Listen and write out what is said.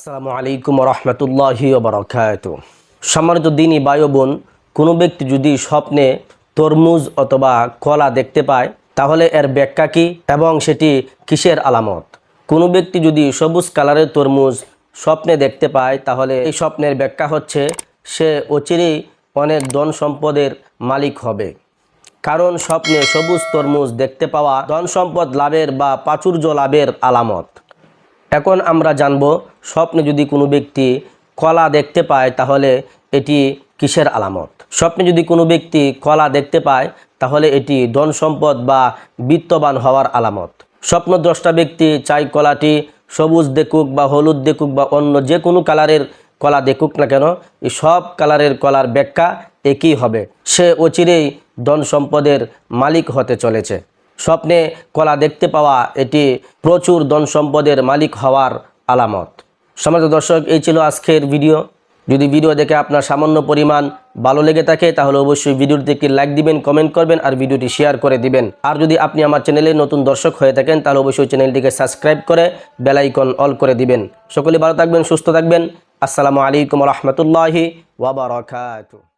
আসসালামু আলাইকুম রহমতুল্লাহি বারকাত সম্মানিত দিনই বায়ু বোন কোনো ব্যক্তি যদি স্বপ্নে তরমুজ অথবা কলা দেখতে পায়, তাহলে এর ব্যাখ্যা কী এবং সেটি কিসের আলামত? কোনো ব্যক্তি যদি সবুজ কালারের তরমুজ স্বপ্নে দেখতে পায়, তাহলে এই স্বপ্নের ব্যাখ্যা হচ্ছে, সে অচিরেই অনেক ধন সম্পদের মালিক হবে। কারণ স্বপ্নে সবুজ তরমুজ দেখতে পাওয়া ধন সম্পদ লাভের বা প্রাচুর্য লাভের আলামত। এখন আমরা জানব, স্বপ্নে যদি কোনো ব্যক্তি কলা দেখতে পায়, তাহলে এটি কিসের আলামত? স্বপ্নে যদি কোনো ব্যক্তি কলা দেখতে পায়, তাহলে এটি ধন সম্পদ বা বিত্তবান হওয়ার আলামত। স্বপ্নদ্রষ্টা ব্যক্তি চাই কলাটি সবুজ দেখুক বা হলুদ দেখুক বা অন্য যে কোনো কালারের কলা দেখুক না কেন, এই সব কালারের কলার ব্যাখ্যা একই হবে। সে অচিরেই ধন সম্পদের মালিক হতে চলেছে। স্বপ্নে কলা দেখতে পাওয়া এটি প্রচুর ধন সম্পদের মালিক হওয়ার আলামত। সমাজ দর্শক, এই ছিল আজকের ভিডিও। যদি ভিডিও দেখে আপনার সামান্য পরিমাণ ভালো লেগে থাকে, তাহলে অবশ্যই ভিডিওটিতে একটি লাইক দিবেন, কমেন্ট করবেন আর ভিডিওটি শেয়ার করে দিবেন। আর যদি আপনি আমার চ্যানেলে নতুন দর্শক হয়ে থাকেন, তাহলে অবশ্যই চ্যানেলটিকে সাবস্ক্রাইব করে বেলাইকন অল করে দিবেন। সকলে ভালো থাকবেন, সুস্থ থাকবেন। আসসালামু আলাইকুম রহমতুল্লাহি ওয়াবারাকাতুহু